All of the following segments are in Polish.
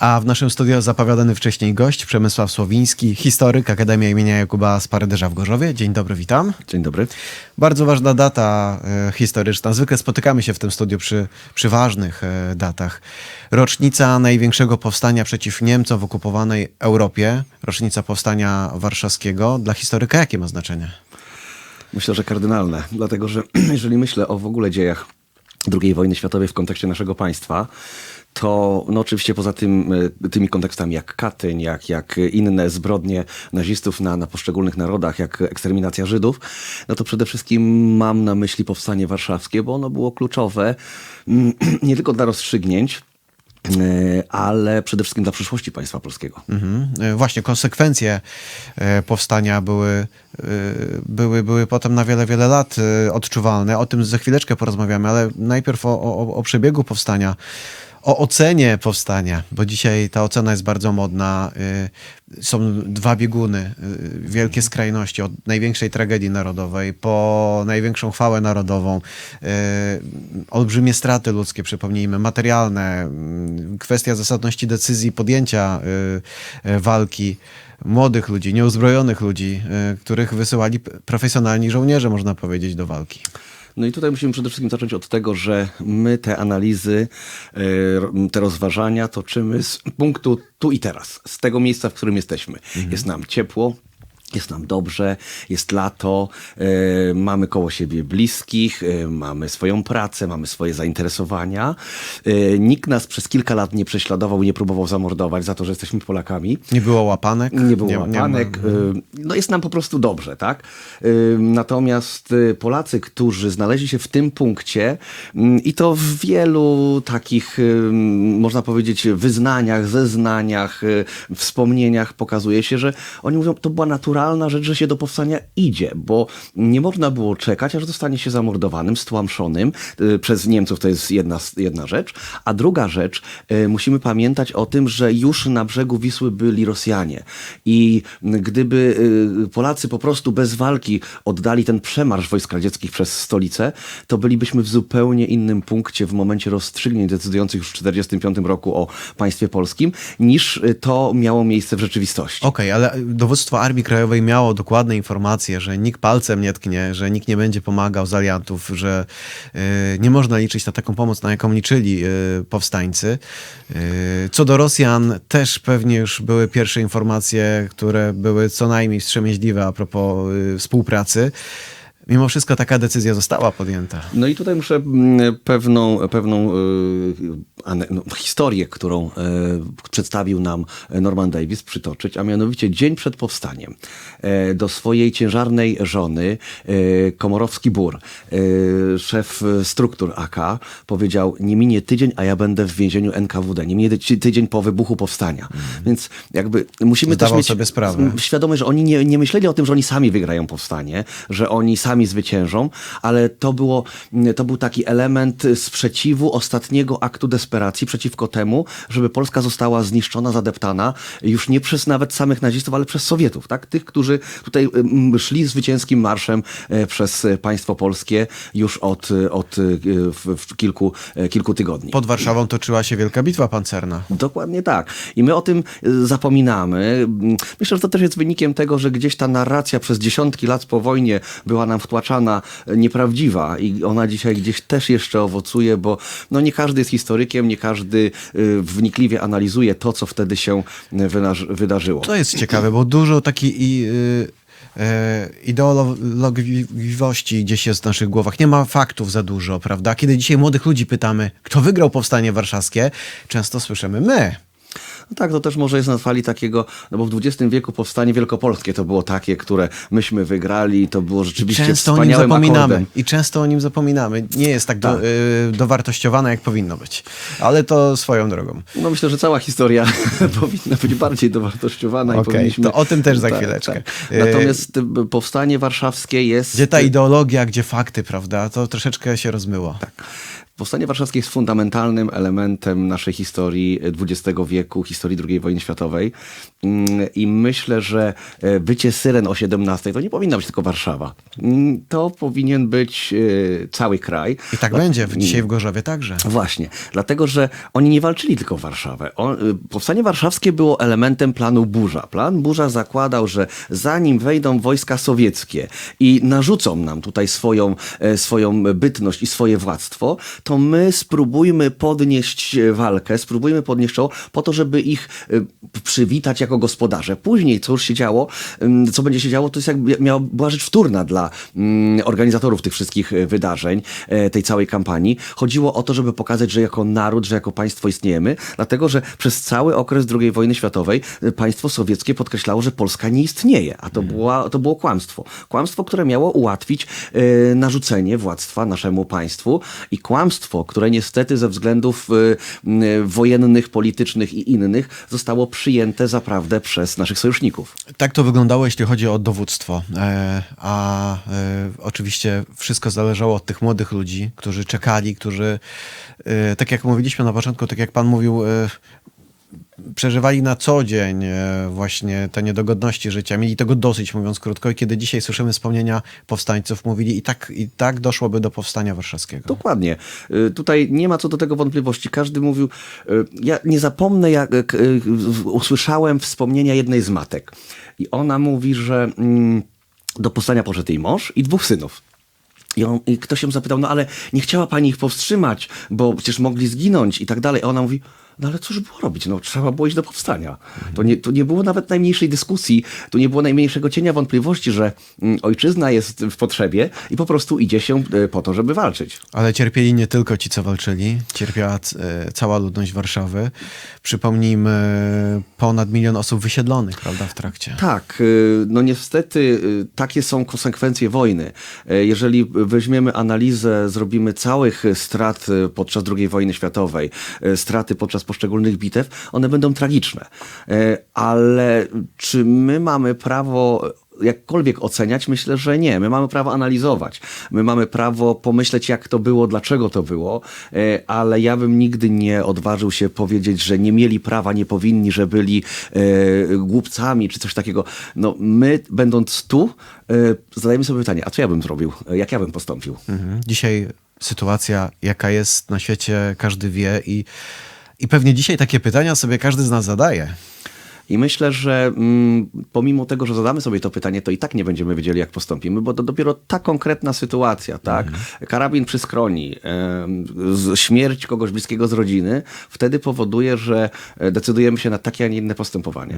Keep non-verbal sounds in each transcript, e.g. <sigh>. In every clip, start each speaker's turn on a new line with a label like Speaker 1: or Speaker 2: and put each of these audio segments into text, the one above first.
Speaker 1: A w naszym studio zapowiadany wcześniej gość Przemysław Słowiński, historyk Akademia imienia Jakuba Sparyderza w Gorzowie. Dzień dobry, witam.
Speaker 2: Dzień dobry.
Speaker 1: Bardzo ważna data e, historyczna. Zwykle spotykamy się w tym studiu przy, przy ważnych e, datach. Rocznica największego powstania przeciw Niemcom w okupowanej Europie, rocznica powstania warszawskiego. Dla historyka jakie ma znaczenie?
Speaker 2: Myślę, że kardynalne, dlatego że <clears throat> jeżeli myślę o w ogóle dziejach II wojny światowej w kontekście naszego państwa, to no oczywiście poza tym, e, tymi kontekstami jak Katyń, jak, jak inne zbrodnie nazistów na, na poszczególnych narodach, jak eksterminacja Żydów, no to przede wszystkim mam na myśli powstanie warszawskie, bo ono było kluczowe mm, <clears throat> nie tylko dla rozstrzygnięć, e, ale przede wszystkim dla przyszłości państwa polskiego.
Speaker 1: Mhm. E, Właśnie konsekwencje powstania były, były, były potem na wiele, wiele lat odczuwalne. O tym za chwileczkę porozmawiamy, ale najpierw o, o, o przebiegu powstania. O ocenie powstania, bo dzisiaj ta ocena jest bardzo modna. Y, Są dwa bieguny, y, wielkie skrajności, od największej tragedii narodowej po największą chwałę narodową, y, olbrzymie straty ludzkie, przypomnijmy, materialne, kwestia zasadności decyzji podjęcia walki młodych ludzi, nieuzbrojonych ludzi, których wysyłali profesjonalni żołnierze, można powiedzieć, do walki.
Speaker 2: No i tutaj musimy przede wszystkim zacząć od tego, że my te analizy, e, te rozważania toczymy z punktu tu i teraz, z tego miejsca, w którym jesteśmy. Jest nam ciepło. Jest nam dobrze, jest lato, e, mamy koło siebie bliskich, e, mamy swoją pracę, mamy swoje zainteresowania. E, nikt nas przez kilka lat nie prześladował nie próbował zamordować za to, że jesteśmy Polakami.
Speaker 1: Nie było łapanek.
Speaker 2: Nie było
Speaker 1: nie,
Speaker 2: łapanek. y, No jest nam po prostu dobrze, tak? Y, Natomiast y, Polacy, którzy znaleźli się w tym punkcie mm, i to w wielu takich, y, można powiedzieć, wyznaniach, zeznaniach, y, wspomnieniach pokazuje się, że oni mówią, to była naturalna rzecz, że się do powstania idzie, bo nie można było czekać, aż zostanie się zamordowanym, stłamszonym y, przez Niemców, to jest jedna, jedna rzecz. A druga rzecz, y, musimy pamiętać o tym, że już na brzegu Wisły byli Rosjanie. I gdyby y, Polacy po prostu bez walki oddali ten przemarsz wojsk radzieckich przez stolicę, to bylibyśmy w zupełnie innym punkcie w momencie rozstrzygnięć decydujących już w 1945 roku o państwie polskim, niż to miało miejsce w rzeczywistości.
Speaker 1: Okej, ale dowództwo Armii Krajowej miało dokładne informacje, że nikt palcem nie tknie, że nikt nie będzie pomagał z aliantów, że y, nie można liczyć na taką pomoc, na jaką liczyli y, powstańcy. Y, co do Rosjan, też pewnie już były pierwsze informacje, które były co najmniej wstrzemięźliwe a propos współpracy. Mimo wszystko taka decyzja została podjęta.
Speaker 2: No i tutaj muszę mm, pewną, pewną y, no, historię, którą y, przedstawił nam Norman Davis przytoczyć, a mianowicie dzień przed powstaniem e, do swojej ciężarnej żony e, Komorowski Bur, e, szef struktur AK, powiedział, nie minie tydzień, a ja będę w więzieniu NKWD, nie minie ty- tydzień po wybuchu powstania. Więc jakby musimy
Speaker 1: Zdawał
Speaker 2: też mieć
Speaker 1: sobie sprawę.
Speaker 2: świadomość, że oni nie, nie myśleli o tym, że oni sami wygrają powstanie, że oni sami zwyciężą, ale to, było, to był taki element sprzeciwu ostatniego aktu desperacji przeciwko temu, żeby Polska została zniszczona, zadeptana już nie przez nawet samych nazistów, ale przez Sowietów, tak? Tych, którzy tutaj mm, szli zwycięskim marszem e, przez państwo polskie już od, od e, w, w kilku, e, kilku tygodni.
Speaker 1: Pod Warszawą toczyła się wielka bitwa pancerna.
Speaker 2: Dokładnie tak. I my o tym zapominamy. Mm, Myślę, że to też jest wynikiem tego, że gdzieś ta narracja przez dziesiątki lat po wojnie była nam wtłaczana y, nieprawdziwa i ona dzisiaj gdzieś też jeszcze owocuje, bo no nie każdy jest historykiem, nie każdy y, wnikliwie analizuje to, co wtedy się wynaż- wydarzyło.
Speaker 1: To jest ciekawe, bo dużo takiej y, e, ideologii gdzieś jest w naszych głowach. Nie ma faktów za dużo, prawda? Kiedy dzisiaj młodych ludzi pytamy, kto wygrał powstanie warszawskie, często słyszymy my.
Speaker 2: No tak, to też może jest na fali takiego, no bo w XX wieku powstanie wielkopolskie to było takie, które myśmy wygrali i to było rzeczywiście
Speaker 1: Często o nim zapominamy.
Speaker 2: akordem.
Speaker 1: I często o nim zapominamy. Nie jest tak, do,
Speaker 2: Tak.
Speaker 1: y, dowartościowane, jak powinno być. Ale to swoją drogą.
Speaker 2: No myślę, że cała historia <laughs> powinna być bardziej dowartościowana i
Speaker 1: Okej,
Speaker 2: powinniśmy...
Speaker 1: to o tym też za chwileczkę. E,
Speaker 2: Natomiast y, powstanie warszawskie jest...
Speaker 1: Gdzie ta ideologia, gdzie fakty, prawda? To troszeczkę się rozmyło.
Speaker 2: Tak. Powstanie Warszawskie jest fundamentalnym elementem naszej historii XX wieku, historii II wojny światowej. Mm, I myślę, że e, bycie syren o 17 to nie powinna być tylko Warszawa. Mm, To powinien być e, cały kraj.
Speaker 1: I tak będzie, w- dzisiaj w Gorzowie także.
Speaker 2: Właśnie, dlatego że oni nie walczyli tylko o Warszawę. O, powstanie warszawskie było elementem planu Burza. Plan Burza zakładał, że zanim wejdą wojska sowieckie i narzucą nam tutaj swoją, e, swoją bytność i swoje władztwo, to my spróbujmy podnieść e, walkę, spróbujmy podnieść czoło po to, żeby ich e, przywitać jako gospodarze. Później, co już się działo, ym, co będzie się działo, to jest jakby miała, była rzecz wtórna dla mm, organizatorów tych wszystkich e, wydarzeń, tej całej kampanii. Chodziło o to, żeby pokazać, że jako naród, że jako państwo istniejemy, dlatego że przez cały okres II wojny światowej państwo sowieckie podkreślało, że Polska nie istnieje, a to, była, to było kłamstwo. Kłamstwo, które miało ułatwić narzucenie władztwa naszemu państwu i kłamstwo, które niestety ze względów e, m, wojennych, politycznych i innych zostało przyjęte za prawdę przez naszych sojuszników.
Speaker 1: Tak to wyglądało, jeśli chodzi o dowództwo. E, a e, oczywiście wszystko zależało od tych młodych ludzi, którzy czekali, którzy, e, tak jak mówiliśmy na początku, tak jak pan mówił, przeżywali na co dzień e, właśnie te niedogodności życia. Mieli tego dosyć, mówiąc krótko. I kiedy dzisiaj słyszymy wspomnienia powstańców, mówili i tak, i tak doszłoby do powstania warszawskiego.
Speaker 2: Dokładnie. Y, Tutaj nie ma co do tego wątpliwości. Każdy mówił, y, ja nie zapomnę, jak usłyszałem wspomnienia jednej z matek. I ona mówi, że mm, do powstania poszedł jej mąż i dwóch synów. I, on, I ktoś ją zapytał, no ale nie chciała pani ich powstrzymać, bo przecież mogli zginąć i tak dalej. A ona mówi, no ale cóż było robić? No trzeba było iść do powstania. To, nie, to nie było nawet najmniejszej dyskusji, tu nie było najmniejszego cienia wątpliwości, że mm, ojczyzna jest w potrzebie i po prostu idzie się y, po to, żeby walczyć.
Speaker 1: Ale cierpieli nie tylko ci, co walczyli. Cierpiała e, cała ludność Warszawy. Przypomnijmy, ponad milion osób wysiedlonych, prawda, w trakcie.
Speaker 2: Tak, y, no niestety takie są konsekwencje wojny. Jeżeli weźmiemy analizę, zrobimy całych strat podczas II wojny światowej, straty podczas poszczególnych bitew, one będą tragiczne. Y, Ale czy my mamy prawo jakkolwiek oceniać? Myślę, że nie. My mamy prawo analizować. My mamy prawo pomyśleć, jak to było, dlaczego to było, e, ale ja bym nigdy nie odważył się powiedzieć, że nie mieli prawa, nie powinni, że byli e, głupcami czy coś takiego. No, my, będąc tu, e, zadajemy sobie pytanie, a co ja bym zrobił? E, Jak ja bym postąpił?
Speaker 1: Mhm. Dzisiaj sytuacja, jaka jest na świecie, każdy wie i, i pewnie dzisiaj takie pytania sobie każdy z nas zadaje.
Speaker 2: I myślę, że mm, pomimo tego, że zadamy sobie to pytanie, to i tak nie będziemy wiedzieli, jak postąpimy, bo to dopiero ta konkretna sytuacja, tak? Karabin przy skroni, z- śmierć kogoś bliskiego z rodziny, wtedy powoduje, że e, decydujemy się na takie, a nie inne postępowanie.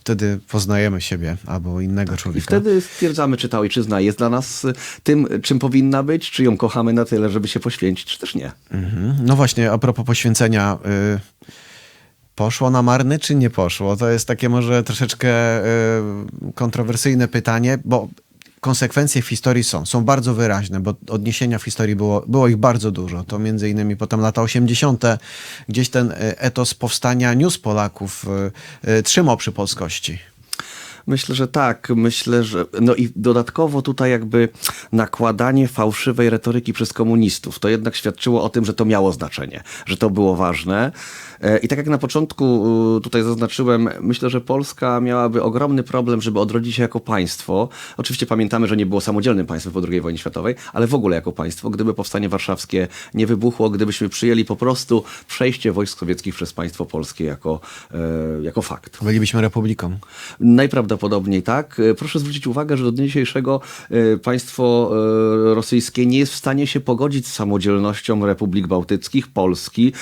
Speaker 1: Wtedy poznajemy siebie albo innego
Speaker 2: Tak, I
Speaker 1: człowieka.
Speaker 2: wtedy stwierdzamy, czy ta ojczyzna jest dla nas y, tym, czym powinna być, czy ją kochamy na tyle, żeby się poświęcić, czy też nie.
Speaker 1: Mhm. No właśnie, a propos poświęcenia. Y, poszło na marny, czy nie poszło? To jest takie może troszeczkę y, kontrowersyjne pytanie, bo konsekwencje w historii są. Są bardzo wyraźne, bo odniesienia w historii było, było ich bardzo dużo. To między innymi potem lata 80. Gdzieś ten y, etos powstania niósł Polaków, y, trzymał przy polskości.
Speaker 2: Myślę, że tak. Myślę, że. No i dodatkowo tutaj jakby nakładanie fałszywej retoryki przez komunistów. To jednak świadczyło o tym, że to miało znaczenie, że to było ważne. E, I tak jak na początku tutaj zaznaczyłem, myślę, że Polska miałaby ogromny problem, żeby odrodzić się jako państwo. Oczywiście pamiętamy, że nie było samodzielnym państwem po II wojnie światowej, ale w ogóle jako państwo, gdyby powstanie warszawskie nie wybuchło, gdybyśmy przyjęli po prostu przejście wojsk sowieckich przez państwo polskie jako, e, jako fakt.
Speaker 1: Bylibyśmy republiką.
Speaker 2: Najprawdopodobniej tak. E, Proszę zwrócić uwagę, że do dnia dzisiejszego państwo rosyjskie nie jest w stanie się pogodzić z samodzielnością republik bałtyckich, Polski,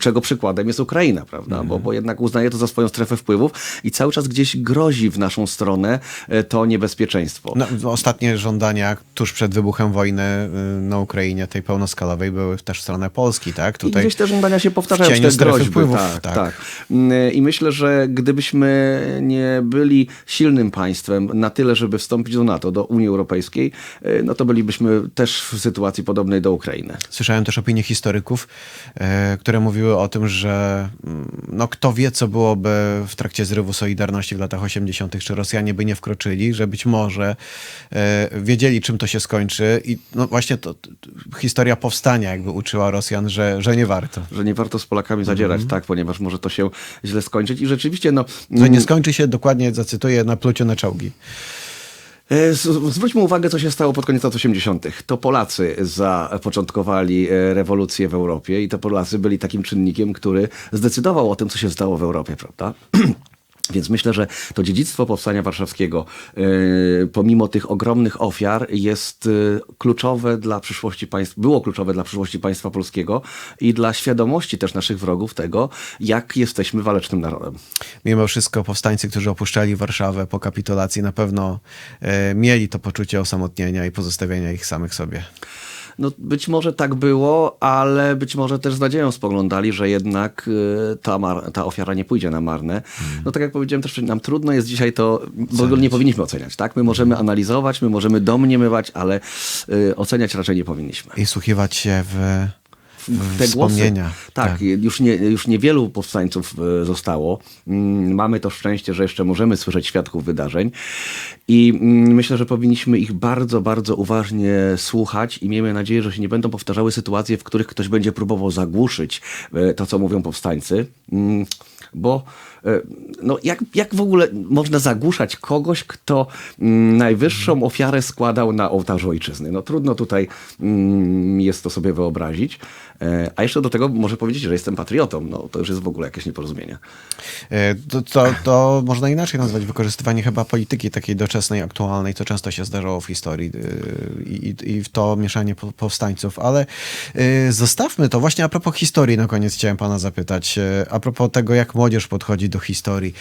Speaker 2: czego przykładem jest Ukraina, prawda? Bo, bo jednak uznaje to za swoją strefę wpływów i cały czas gdzieś grozi w naszą stronę e, to niebezpieczeństwo.
Speaker 1: No, ostatnie żądania tuż przed wybuchem wojny y, na Ukrainie, tej pełnoskalowej, były też w stronę Polski, tak?
Speaker 2: I gdzieś te żądania się powtarzają, te groźby.
Speaker 1: wpływów,
Speaker 2: tak,
Speaker 1: tak.
Speaker 2: tak. Mm, I myślę, że gdybyśmy nie byli silnym państwem na tyle, żeby wstąpić do NATO, do Unii Europejskiej, e, no to bylibyśmy też w sytuacji podobnej do Ukrainy.
Speaker 1: Słyszałem też opinie historyków, e, które mówiły o tym, że mm, no, kto wie, co byłoby w trakcie zrywu Solidarności w latach 80., czy Rosjanie by nie wkroczyli, że być może wiedzieli, czym to się skończy. I no właśnie to, to, historia powstania jakby uczyła Rosjan, że, że nie warto.
Speaker 2: Że nie warto z Polakami zadzierać, tak, ponieważ może to się źle skończyć i rzeczywiście, no...
Speaker 1: Że nie skończy się, dokładnie zacytuję, na pluciu na czołgi.
Speaker 2: E, Zwróćmy uwagę, co się stało pod koniec lat 80. To Polacy zapoczątkowali e, rewolucję w Europie i to Polacy byli takim czynnikiem, który zdecydował o tym, co się stało w Europie, prawda? <clears throat> Więc myślę, że to dziedzictwo powstania warszawskiego, e, pomimo tych ogromnych ofiar, jest e, kluczowe dla przyszłości państw, było kluczowe dla przyszłości państwa polskiego i dla świadomości też naszych wrogów tego, jak jesteśmy walecznym narodem.
Speaker 1: Mimo wszystko powstańcy, którzy opuszczali Warszawę po kapitulacji, na pewno e, mieli to poczucie osamotnienia i pozostawienia ich samych sobie.
Speaker 2: No, być może tak było, ale być może też z nadzieją spoglądali, że jednak y, ta, ta ofiara nie pójdzie na marne. No tak jak powiedziałem, też nam trudno jest dzisiaj to, bo nie powinniśmy oceniać, tak? My możemy analizować, my możemy domniemywać, ale y, oceniać raczej nie powinniśmy.
Speaker 1: I słuchiwać się w
Speaker 2: Te
Speaker 1: wspomnienia.
Speaker 2: Głosy, tak, Już, nie, już niewielu powstańców e, zostało. Mm, Mamy to szczęście, że jeszcze możemy słyszeć świadków wydarzeń i mm, myślę, że powinniśmy ich bardzo, bardzo uważnie słuchać i miejmy nadzieję, że się nie będą powtarzały sytuacje, w których ktoś będzie próbował zagłuszyć e, to, co mówią powstańcy. Mm, Bo e, no jak, jak w ogóle można zagłuszać kogoś, kto najwyższą ofiarę składał na ołtarzu ojczyzny? No trudno tutaj jest to sobie wyobrazić. E, A jeszcze do tego może powiedzieć, że jestem patriotą. No to już jest w ogóle jakieś nieporozumienie.
Speaker 1: E, To, to, to można inaczej nazwać wykorzystywanie chyba polityki takiej doczesnej, aktualnej, co często się zdarzało w historii e, i, i w to mieszanie po- powstańców. Ale zostawmy to. Właśnie a propos historii na koniec chciałem pana zapytać. A propos tego, jak młodzież podchodzi do historii.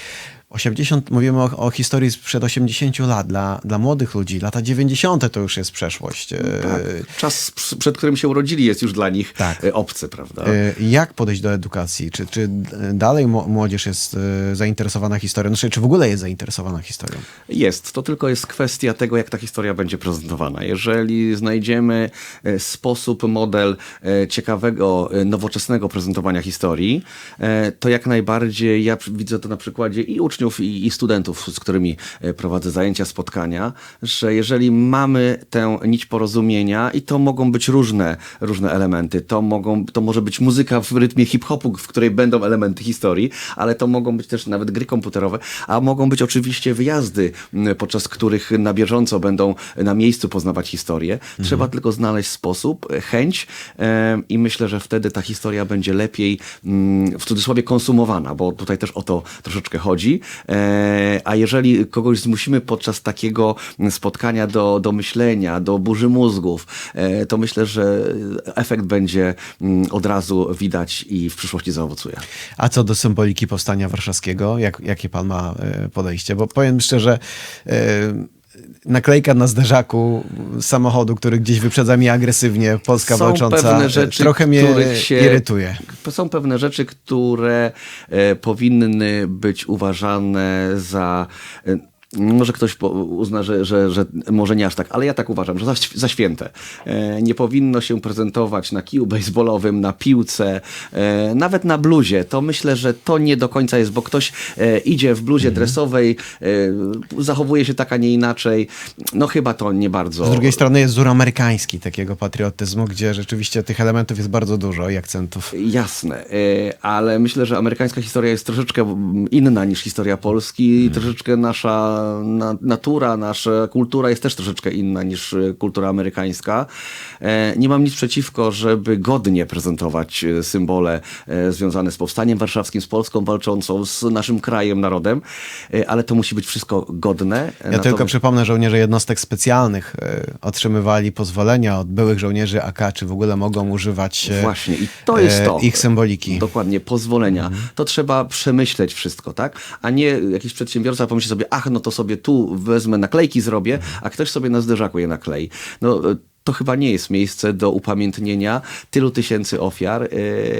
Speaker 1: 80, mówimy o, o historii sprzed 80 lat. Dla, dla młodych ludzi lata 90 to już jest przeszłość. E,
Speaker 2: Czas, ps- przed którym się urodzili, jest już dla nich
Speaker 1: Tak.
Speaker 2: e, obcy, prawda?
Speaker 1: E, Jak podejść do edukacji? Czy, czy dalej młodzież jest zainteresowana historią? Znaczy, czy w ogóle jest zainteresowana historią?
Speaker 2: Jest. To tylko jest kwestia tego, jak ta historia będzie prezentowana. Jeżeli znajdziemy sposób, model ciekawego, nowoczesnego prezentowania historii, to jak najbardziej ja widzę to na przykładzie i uczniów, i, i studentów, z którymi e, prowadzę zajęcia, spotkania, że jeżeli mamy tę nić porozumienia i to mogą być różne, różne elementy, to, mogą, to może być muzyka w rytmie hip-hopu, w której będą elementy historii, ale to mogą być też nawet gry komputerowe, a mogą być oczywiście wyjazdy, podczas których na bieżąco będą na miejscu poznawać historię. Trzeba tylko znaleźć sposób, e, chęć e, i myślę, że wtedy ta historia będzie lepiej mm, w cudzysłowie konsumowana, bo tutaj też o to troszeczkę chodzi. E, a jeżeli kogoś zmusimy podczas takiego spotkania do, do myślenia, do burzy mózgów, e, to myślę, że efekt będzie mm, od razu widać i w przyszłości zaowocuje.
Speaker 1: A co do symboliki powstania warszawskiego, jak, jakie pan ma e, podejście? Bo powiem szczerze, naklejka na zderzaku samochodu, który gdzieś wyprzedza mnie agresywnie, Polska
Speaker 2: Są
Speaker 1: walcząca,
Speaker 2: pewne
Speaker 1: e,
Speaker 2: rzeczy,
Speaker 1: trochę mnie
Speaker 2: się-
Speaker 1: irytuje.
Speaker 2: Są pewne rzeczy, które e, powinny być uważane za. Może ktoś uzna, że, że, że może nie aż tak, ale ja tak uważam, że za, za święte. E, nie powinno się prezentować na kiju baseballowym, na piłce, e, nawet na bluzie. To myślę, że to nie do końca jest, bo ktoś e, idzie w bluzie
Speaker 1: Mhm.
Speaker 2: dresowej, zachowuje się tak, a nie inaczej. No chyba to nie bardzo.
Speaker 1: Z drugiej strony jest wzór amerykański takiego patriotyzmu, gdzie rzeczywiście tych elementów jest bardzo dużo i akcentów.
Speaker 2: Jasne, ale myślę, że amerykańska historia jest troszeczkę inna niż historia Polski. Troszeczkę nasza na, natura, nasza kultura jest też troszeczkę inna niż e, kultura amerykańska. E, Nie mam nic przeciwko, żeby godnie prezentować e, symbole związane z powstaniem warszawskim, z Polską walczącą, z naszym krajem, narodem, ale to musi być wszystko godne.
Speaker 1: Ja tylko przypomnę, żołnierze jednostek specjalnych otrzymywali pozwolenia od byłych żołnierzy AK, czy w ogóle mogą używać
Speaker 2: Właśnie, i to jest to.
Speaker 1: ich symboliki.
Speaker 2: Dokładnie, pozwolenia.
Speaker 1: Mhm.
Speaker 2: To trzeba przemyśleć wszystko, tak? A nie jakiś przedsiębiorca pomyśli sobie, ach, no to sobie tu wezmę naklejki zrobię, a ktoś sobie na zderzaku je naklei. No, e, to chyba nie jest miejsce do upamiętnienia tylu tysięcy ofiar e,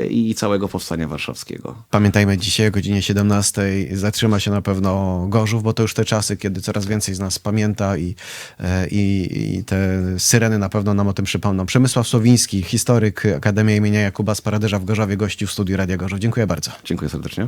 Speaker 2: i całego powstania warszawskiego.
Speaker 1: Pamiętajmy, dzisiaj o godzinie 17 zatrzyma się na pewno Gorzów, bo to już te czasy, kiedy coraz więcej z nas pamięta i, e, i, i te syreny na pewno nam o tym przypomną. Przemysław Słowiński, historyk Akademii imienia Jakuba Sparaderza w Gorzowie, gościł w studiu Radia Gorzów. Dziękuję bardzo.
Speaker 2: Dziękuję serdecznie.